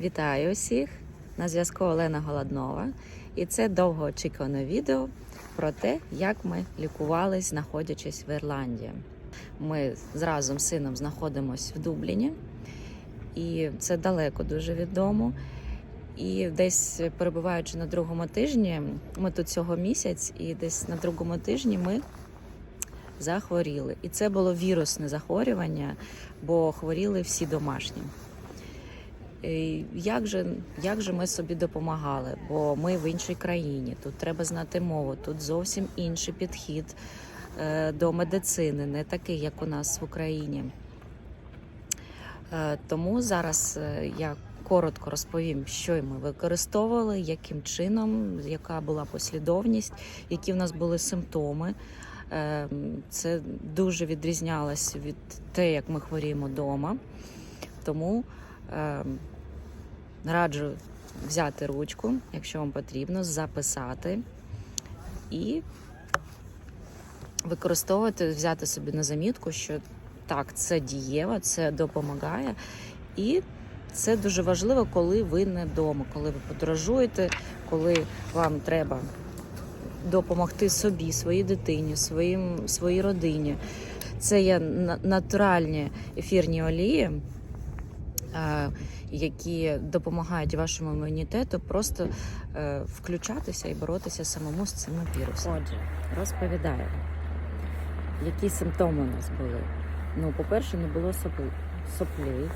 Вітаю усіх! На зв'язку Олена Голоднова. І це довгоочікуване відео про те, як ми лікувались, знаходячись в Ірландії. Ми з разом з сином знаходимося в Дубліні, і це далеко дуже від дому. І десь перебуваючи на другому тижні, ми тут цього місяць, і десь на другому тижні ми захворіли. І це було вірусне захворювання, бо хворіли всі домашні. І Як же, як же ми собі допомагали? Бо ми в іншій країні, тут треба знати мову, тут зовсім інший підхід е, до медицини, не такий, як у нас в Україні. Е, Тому зараз е, я коротко розповім, що ми використовували, яким чином, яка була послідовність, які в нас були симптоми. Е, Це дуже відрізнялося від те, як ми хворіємо вдома. Тому е, раджу взяти ручку, якщо вам потрібно, записати і використовувати, взяти собі на замітку, що так, це дієво, це допомагає. І це дуже важливо, коли ви не вдома, коли ви подорожуєте, коли вам треба допомогти собі, своїй дитині, своїм, своїй родині. Це є на- натуральні ефірні олії, які допомагають вашому імунітету просто е, включатися і боротися самому з цими вірусами. Отже, розповідаю, які симптоми у нас були. Ну, по-перше, не було соплі,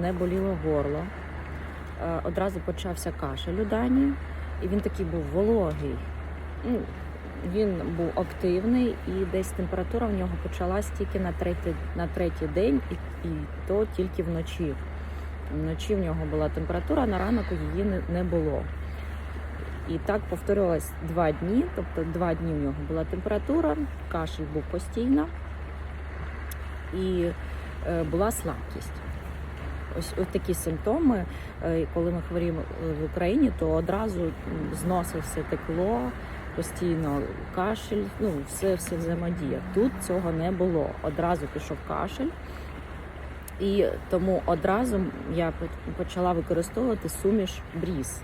не боліло горло. Е, Одразу почався кашель у Дані, і він такий був вологий. Він був активний, і десь температура в нього почалась тільки на третій, на третій день, і, і то тільки вночі. Вночі в нього була температура, на ранок її не, не було. І так повторювалось два дні, тобто два дні в нього була температура, кашель був постійно і е, була слабкість. Ось, ось такі симптоми, Е, коли ми хворіємо е, в Україні, то одразу зносився текло, постійно кашель, ну все, все взаємодія. Тут цього не було. Одразу пішов кашель. І тому одразу я почала використовувати суміш бріз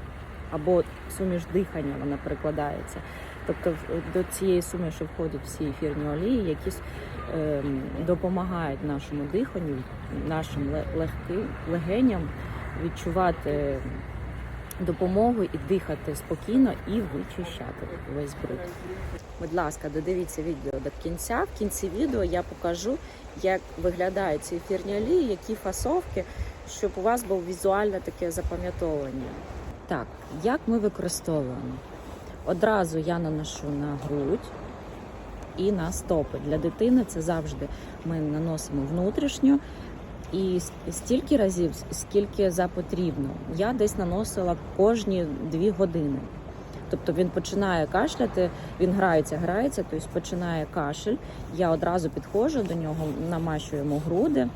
або суміш дихання, вона перекладається. Тобто до цієї суміші входять всі ефірні олії, які ем, допомагають нашому диханню, нашим ле- легким легеням відчувати допомогу і дихати спокійно і вичищати весь бруд. Будь ласка, додивіться відео до кінця. В кінці відео я покажу, як виглядають ці ефірні олії, які фасовки, щоб у вас було візуальне таке запам'ятовування. Так, як ми використовуємо? Одразу я наношу на грудь і на стопи. Для дитини це завжди ми наносимо внутрішньо. І стільки разів, скільки за потрібно. Я десь наносила кожні дві години. Тобто він починає кашляти, він грається, грається, тобто починає кашель. Я одразу підходжу до нього, намащую йому груди.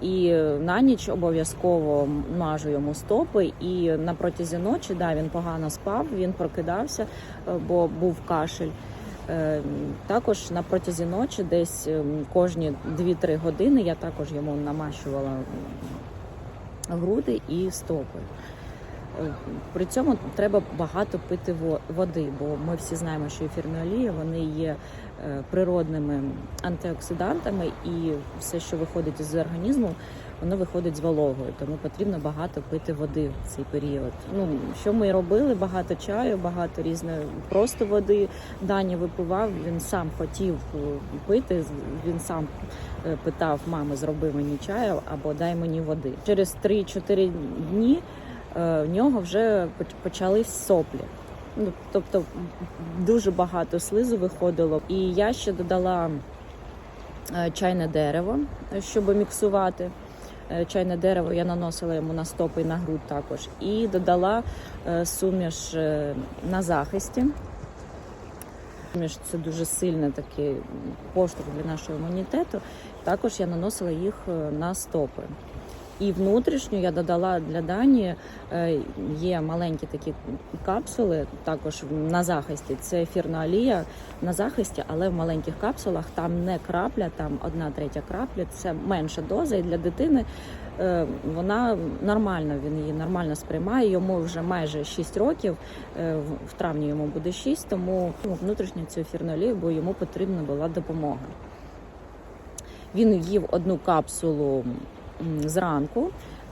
І на ніч обов'язково мажу йому стопи. І на протязі ночі да, він погано спав, він прокидався, е, бо був кашель. Е, Також на протязі ночі, десь ем, кожні 2-3 години, я також йому намащувала груди і стопи. Е, При цьому треба багато пити води, бо ми всі знаємо, що ефірні олії вони є е, природними антиоксидантами, і все, що виходить із організму, воно виходить з вологою. Тому потрібно багато пити води в цей період. Ну що ми робили? Багато чаю, багато різної просто води. Дані випивав. Він сам хотів е, пити. Він сам е, питав мами, зроби мені чаю або дай мені води. Через 3-4 дні е, в нього вже почались соплі. Ну, тобто дуже багато слизу виходило. І я ще додала чайне дерево, щоб міксувати. Е, Чайне дерево я наносила йому на стопи і на грудь також. І додала е, суміш е, на захисті. Суміш це дуже сильний такий поштовх для нашого імунітету. Також я наносила їх на стопи. І внутрішню я додала для Дані. е, Є маленькі такі капсули, також на захисті. Це ефірна олія на захисті, але в маленьких капсулах там не крапля, там одна третя крапля. Це менша доза. І для дитини е, вона нормально, він її нормально сприймає. Йому вже майже 6 років. е, в- травні йому буде 6, тому ну, внутрішню цю ефірну олію, бо йому потрібна була допомога. Він їв одну капсулу зранку,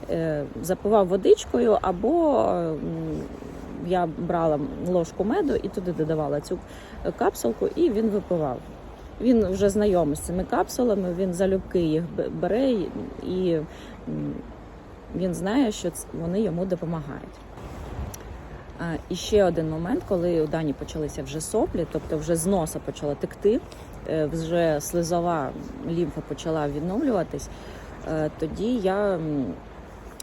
е, запивав водичкою, або я брала ложку меду і туди додавала цю капсулку, і він випивав. Він вже знайомий з цими капсулами, він залюбки їх бере і- він знає, що вони йому допомагають. І ще один момент, коли у Дані почалися вже соплі, тобто вже з носа почало текти, е, вже слизова лімфа почала відновлюватись, е, тоді я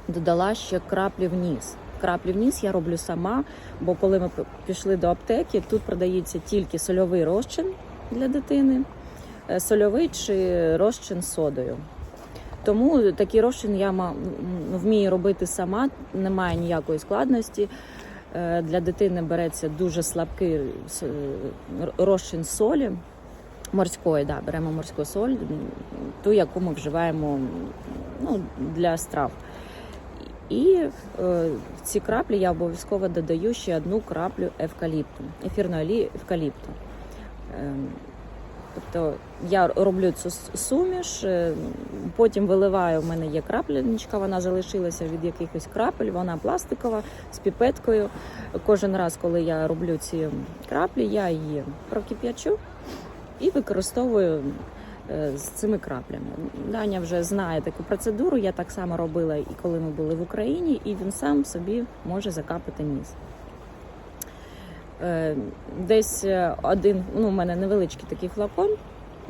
додала ще краплі в ніс. Краплі в ніс я роблю сама, бо коли ми пішли до аптеки, тут продається тільки сольовий розчин для дитини, е, сольовий чи розчин з содою. Тому такий розчин я вмію робити сама, немає ніякої складності. Е, Для дитини береться дуже слабкий е, розчин солі морської, да, беремо морську соль, ту, яку ми вживаємо ну, для страв. І е, ці краплі я обов'язково додаю ще одну краплю евкаліпту, ефірної олії евкаліпту. Ем, Тобто я роблю цю суміш, е, потім виливаю, в мене є крапленичка, вона залишилася від якихось крапель, вона пластикова з піпеткою. Кожен раз, коли я роблю ці краплі, я її прокип'ячу і використовую е, з цими краплями. Даня вже знає таку процедуру, я так само робила і коли ми були в Україні, і він сам собі може закапати ніс. Е, Десь е, один, ну, у мене невеличкий такий флакон.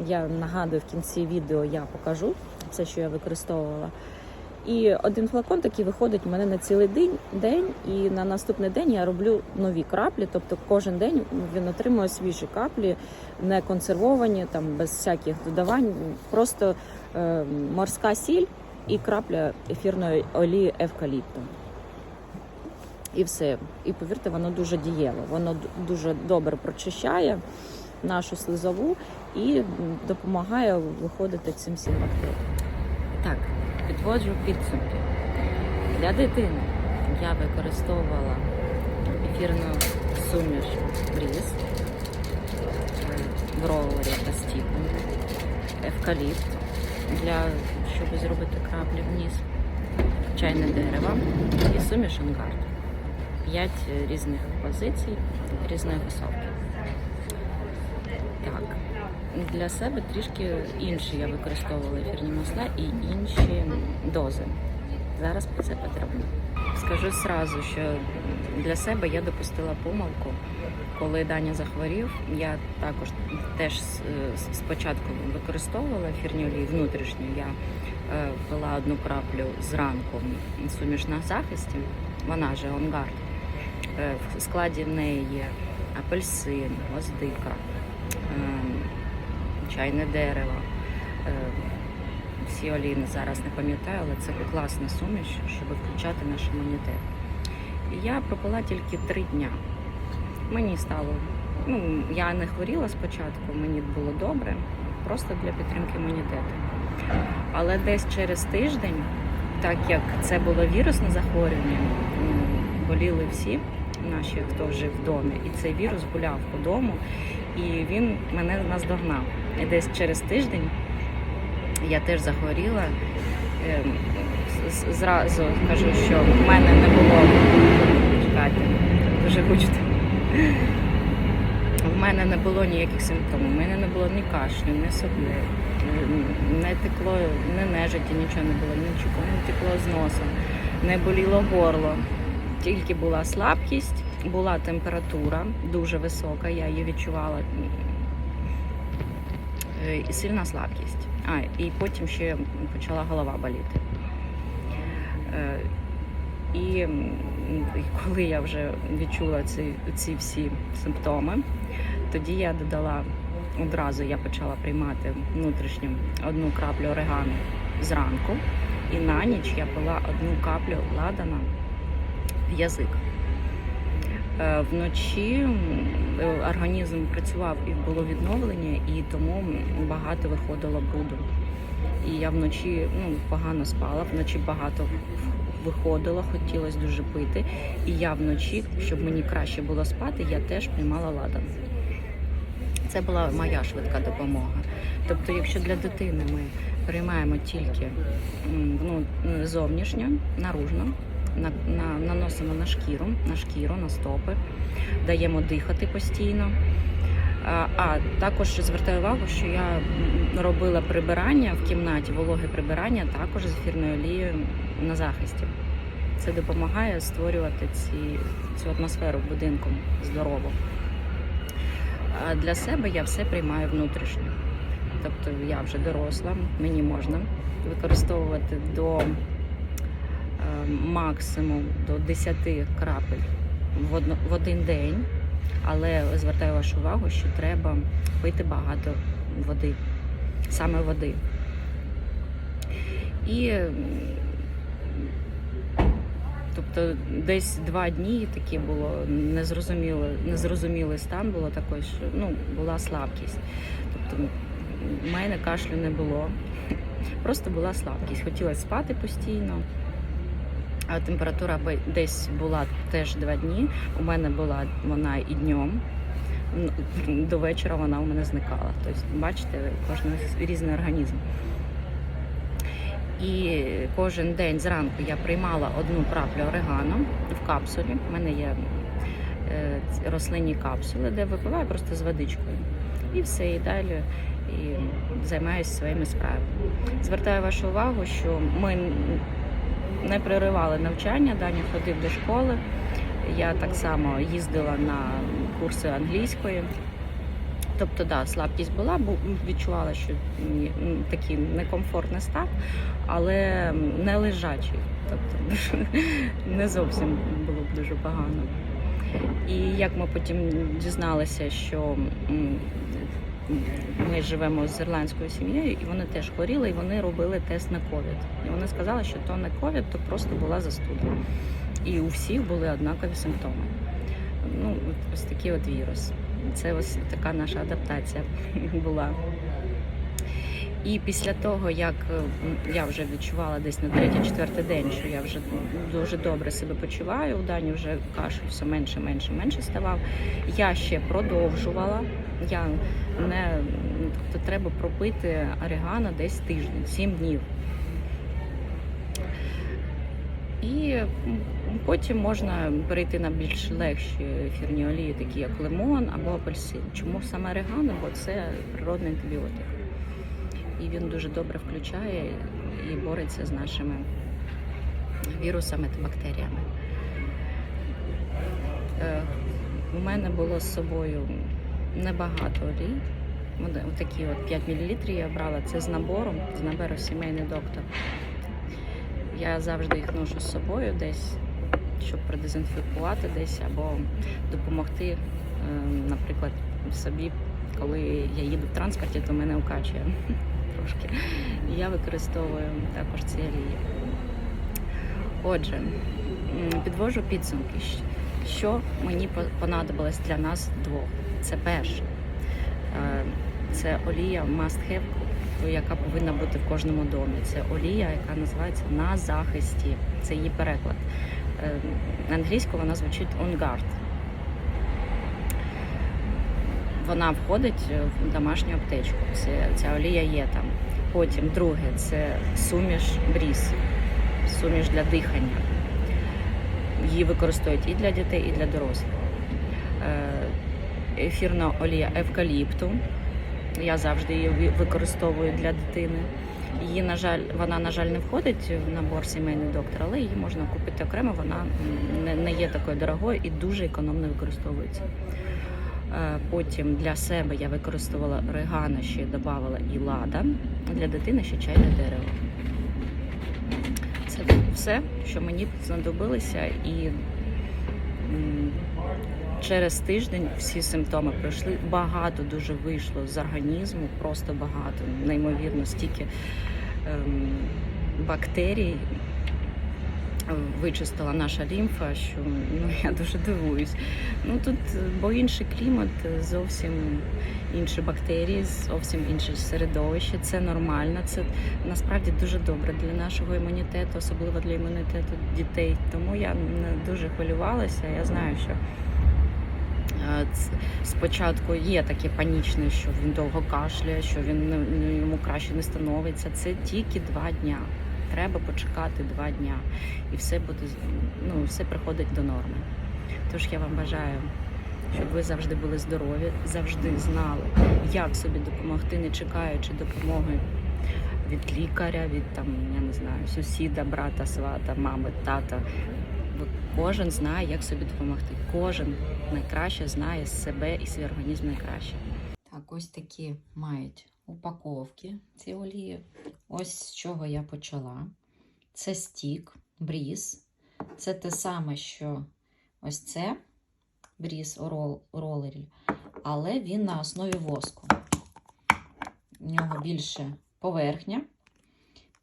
Я нагадую, в кінці відео я покажу все, що я використовувала. І один флакон такий виходить у мене на цілий день, день, і на наступний день я роблю нові краплі. Тобто кожен день він отримує свіжі каплі, не консервовані, там без всяких додавань. Просто е, морська сіль і крапля ефірної олії евкаліпту. І все. І повірте, воно дуже дієво. Воно дуже добре прочищає нашу слизову і допомагає виходити цим всім бактеріям. Так, підводжу підсумки. Для дитини я використовувала ефірну суміш бріз, в ролері та стіку, евкаліпт, для, щоб зробити краплі вниз, чайне дерево і суміш ангард. П'ять різних позицій, різної висовки. Для себе трішки інші я використовувала ефірні масла і інші дози. Зараз це потрібно. Скажу сразу, що для себе я допустила помилку. Коли Даня захворів, я також теж спочатку використовувала ефірні олії внутрішню. Я е, пила одну краплю зранку суміш на захисті, вона же онгард. Е, В складі в неї є апельсин, гвоздика, чайне дерево. Е, Всі олійни зараз не пам'ятаю, але це класна суміш, щоб включати наш імунітет. І я пропила тільки три дня. Мені стало, ну я не хворіла спочатку, мені було добре, просто для підтримки імунітету. Але десь через тиждень, так як це було вірусне захворювання, боліли всі наші, хто жив в домі, і цей вірус гуляв по дому, і він мене наздогнав. І десь через тиждень я теж захворіла. Ем, Зразу кажу, що в мене не було. Чекайте, дуже гучно. В мене не було ніяких симптомів. У мене не було ні кашлю, ні соплі, не текло, не нежиті, нічого не було, нічого не текло з носа, не боліло горло. Тільки була слабкість, була температура дуже висока, я її відчувала. Е, І сильна слабкість. А, і потім ще почала голова боліти. Е, І коли я вже відчула ці, ці всі симптоми, тоді я додала одразу, я почала приймати внутрішню одну краплю орегано зранку І на ніч я пила одну каплю ладана в язик. Е, Вночі е, організм працював і було відновлення, і тому багато виходило бруду. І я вночі ну, погано спала, вночі багато виходило, хотілося дуже пити. І я вночі, щоб мені краще було спати, я теж приймала ладан. Це була моя швидка допомога. Тобто, якщо для дитини ми приймаємо тільки ну, зовнішньо, наружно, на, на, наносимо на шкіру, на шкіру, на стопи, даємо дихати постійно. А, також звертаю увагу, що я робила прибирання в кімнаті, вологе прибирання також з ефірною олією на захисті. Це допомагає створювати ці, цю атмосферу в будинку здорову. А для себе я все приймаю внутрішньо. Тобто я вже доросла, мені можна використовувати до максимум до 10 крапель в, один день, але звертаю вашу увагу, що треба пити багато води, саме води. І Тобто десь два дні такі було незрозуміло, незрозумілий стан було такий, що ну, була слабкість. Тобто в мене кашлю не було, просто була слабкість. Хотілося спати постійно. Температура десь була теж два дні. У мене була вона і днем. До вечора вона у мене зникала. Тобто, бачите, кожен різний організм. І кожен день зранку я приймала одну краплю орегано в капсулі. У мене є е, рослинні капсули, де випиваю просто з водичкою. І все, і далі і займаюся своїми справами. Звертаю вашу увагу, що ми не преривали навчання, Даня ходив до школи. Я так само їздила на курси англійської. Тобто, да, слабкість була, бо відчувала, що такий некомфортний стан, але не лежачий. Тобто не зовсім було б дуже погано. І як ми потім дізналися, що ми живемо з ірландською сім'єю, і вони теж хворіли, і вони робили тест на ковід. І вони сказали, що то не ковід, то просто була застуда. І у всіх були однакові симптоми. Ну, ось такий от вірус. Це ось така наша адаптація була. І після того, як е, я вже відчувала десь на третій-четвертий день, що я вже дуже добре себе почуваю, у Дані вже кашель все менше, менше, менше ставав. Я ще продовжувала. Я не тобто треба пропити орегано десь тиждень, 7 днів. І потім можна перейти на більш легші ефірні олії, такі як лимон або апельсин. Чому саме орегано? Бо це природний антибіотик. І він дуже добре включає і бореться з нашими вірусами та бактеріями. Е, У мене було з собою небагато олій. Отакі от 5 мл я брала. Це з набором, з набору сімейний доктор. Я завжди їх ношу з собою десь, щоб продезінфікувати десь або допомогти, е, наприклад, собі, коли я їду в транспорті, то мене укачує трошки. Я використовую також ці олії. Отже, підвожу підсумки. Що мені понадобилось для нас двох? Це перше. Е, Це олія must have, яка повинна бути в кожному домі. Це олія, яка називається на захисті. Це її переклад. Е, На англійську вона звучить on guard. Вона входить в домашню аптечку. Це, ця олія є там. Потім друге це суміш бріз, суміш для дихання. Її використовують і для дітей, і для дорослих. Ефірна олія евкаліпту. Я завжди її використовую для дитини. Її, на жаль, вона, на жаль, не входить в набор сімейний доктор, але її можна купити окремо, вона не, є такою дорогою і дуже економно використовується. Е, Потім для себе я використовувала орегано, ще додавала і лада, а для дитини ще чайне дерево. Це все, що мені знадобилося, і через тиждень всі симптоми пройшли. Багато дуже вийшло з організму, просто багато, неймовірно, стільки ем, бактерій вичистила наша лімфа, що ну, я дуже дивуюсь. Ну тут, бо інший клімат, зовсім інші бактерії, зовсім інше середовище. Це нормально. Це насправді дуже добре для нашого імунітету, особливо для імунітету дітей. Тому я не дуже хвилювалася. Я знаю, що е, спочатку є таке панічне, що він довго кашляє, що він йому краще не становиться. Це тільки два дня. Треба почекати два дня, і все буде ну, все приходить до норми. Тож я вам бажаю, щоб ви завжди були здорові, завжди знали, як собі допомогти, не чекаючи допомоги від лікаря, від там, я не знаю, сусіда, брата, свата, мами, тата. Кожен знає, як собі допомогти. Кожен найкраще знає себе і свій організм найкраще. Так, ось такі мають упаковки ці олії. Ось з чого я почала. Це стік, бріз. Це те саме, що ось це бріз у ролері, але він на основі воску. У нього більше поверхня.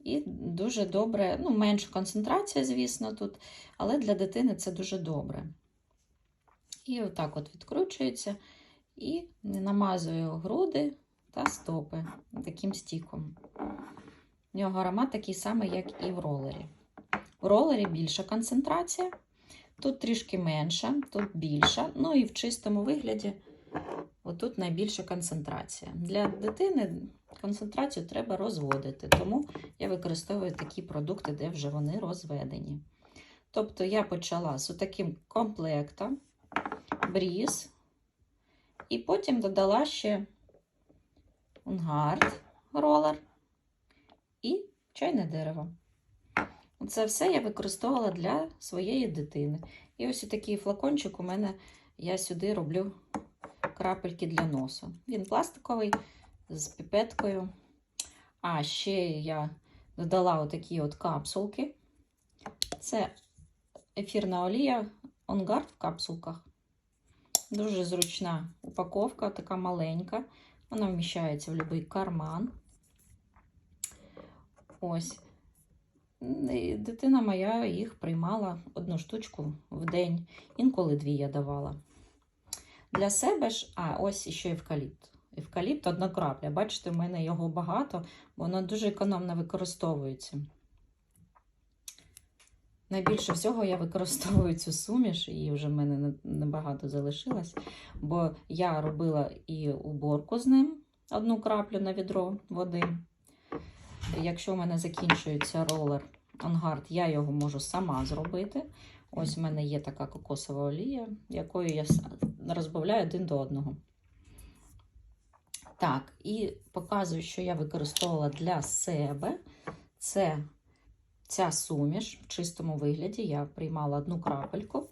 І дуже добре, ну, менша концентрація, звісно, тут, але для дитини це дуже добре. І отак от відкручується і намазую груди та стопи таким стіком. У нього аромат такий самий, як і в ролері. У ролері більша концентрація, тут трішки менша, тут більша. Ну і в чистому вигляді отут найбільша концентрація. Для дитини концентрацію треба розводити, тому я використовую такі продукти, де вже вони розведені. Тобто я почала з таким комплектом, бріз, і потім додала ще унгард ролер і чайне дерево. Це все я використовувала для своєї дитини. І ось такий флакончик у мене я сюди роблю крапельки для носу. Він пластиковий з піпеткою. А ще я додала отакі от капсулки. Це ефірна олія Онгард в капсулках. Дуже зручна упаковка, така маленька. Вона вміщається в будь-який карман. Ось. І Дитина моя їх приймала одну штучку в день, інколи дві я давала. Для себе ж, а ось ще евкаліпт. Евкаліпт одна крапля. Бачите, в мене його багато, бо воно дуже економно використовується. Найбільше всього я використовую цю суміш, її вже в мене небагато залишилось, бо я робила і уборку з ним одну краплю на відро води. Якщо в мене закінчується ролер Онгард, я його можу сама зробити. Ось в мене є така кокосова олія, якою я розбавляю один до одного. Так, і показую, що я використовувала для себе. Це ця суміш в чистому вигляді. Я приймала одну крапельку.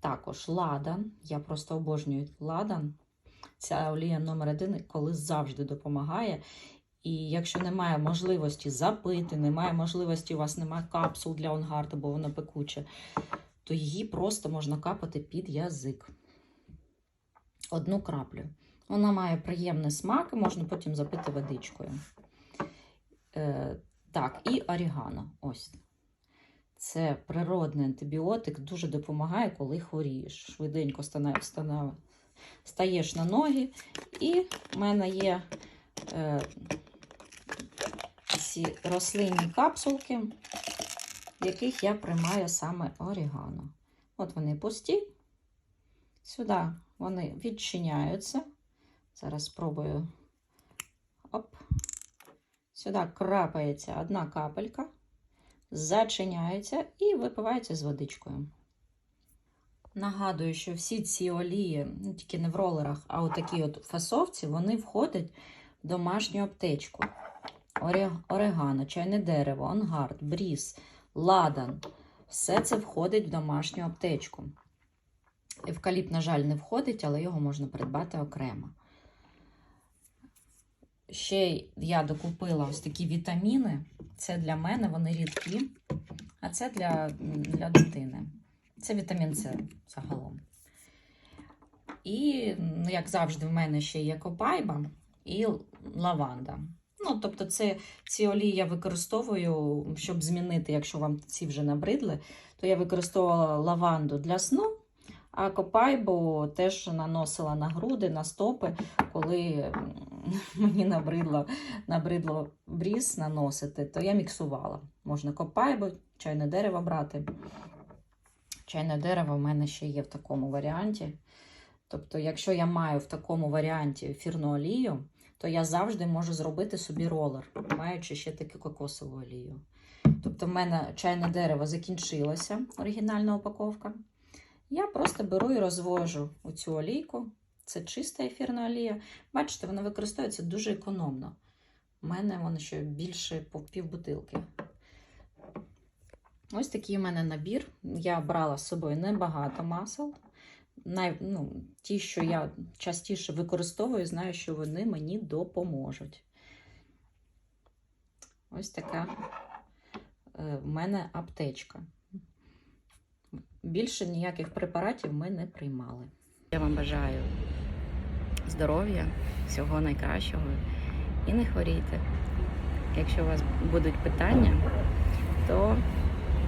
Також ладан. Я просто обожнюю ладан. Ця олія номер один, коли завжди допомагає. І якщо немає можливості запити, немає можливості, у вас немає капсул для онгарду, бо воно пекуче, то її просто можна капати під язик. Одну краплю. Вона має приємний смак і можна потім запити водичкою. Е, так, і орігано. Ось. Це природний антибіотик, дуже допомагає, коли хворієш. Швиденько стаєш на ноги. І в мене є е, ці рослинні капсулки, в яких я приймаю саме орігано. От вони пусті. Сюди вони відчиняються. Зараз спробую. Оп. Сюди крапається одна капелька, зачиняється і випивається з водичкою. Нагадую, що всі ці олії, ну, тільки не в ролерах, а у такій от фасовці, вони входять в домашню аптечку. Оре- Орегано, чайне дерево, ангард, бріз, ладан. Все це входить в домашню аптечку. Евкаліпт, на жаль, не входить, але його можна придбати окремо. Ще я докупила ось такі вітаміни. Це для мене, вони рідкі, а це для, для дитини. Це вітамін С загалом. І, ну, як завжди, в мене ще є копайба і лаванда. Ну, тобто, це ці олії я використовую, щоб змінити, якщо вам ці вже набридли, то я використовувала лаванду для сну, а копайбу теж наносила на груди, на стопи, коли мені набридло, набридло бріз наносити, то я міксувала. Можна копайбу, чайне дерево брати. Чайне дерево в мене ще є в такому варіанті. Тобто, якщо я маю в такому варіанті ефірну олію, то я завжди можу зробити собі ролер, маючи ще таку кокосову олію. Тобто, в мене чайне дерево закінчилося, оригінальна упаковка. Я просто беру і розвожу оцю олійку. Це чиста ефірна олія. Бачите, вона використовується дуже економно. У мене воно ще більше по півбутилки. Ось такий у мене набір. Я брала з собою небагато масел. Най, ну, ті, що я частіше використовую, знаю, що вони мені допоможуть. Ось така е, в мене аптечка. Більше ніяких препаратів ми не приймали. Я вам бажаю здоров'я, всього найкращого і не хворійте. Якщо у вас будуть питання, то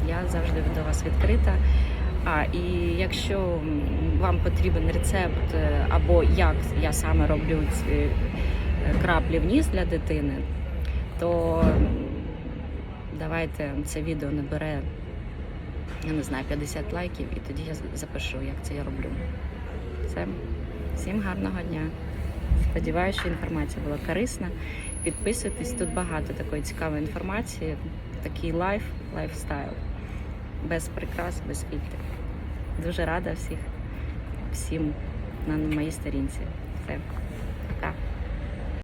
я завжди до вас відкрита. А і якщо вам потрібен рецепт е, або як я саме роблю ці е, краплі в ніс для дитини, то давайте це відео набере, я не знаю, 50 лайків, і тоді я запишу, як це я роблю. Все. Всім гарного дня. Сподіваюся, що інформація була корисна. Підписуйтесь, тут багато такої цікавої інформації, такий лайф, лайфстайл. Без прикрас, без фільтрів. Дуже рада всіх, всім на моїй сторінці. Все.